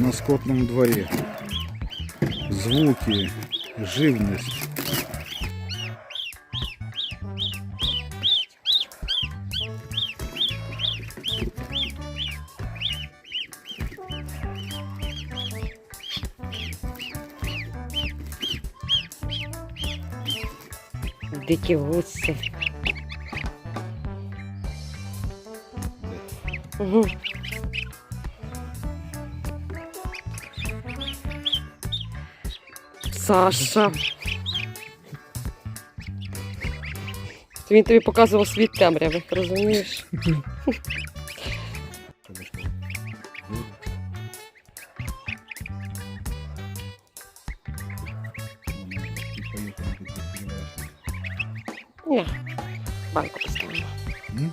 на скотном дворе. Звуки, живность. Дикі гуси. Угу. Саша. Це Він тобі показував світ темряви, розумієш? Ні. Банку поставимо. М?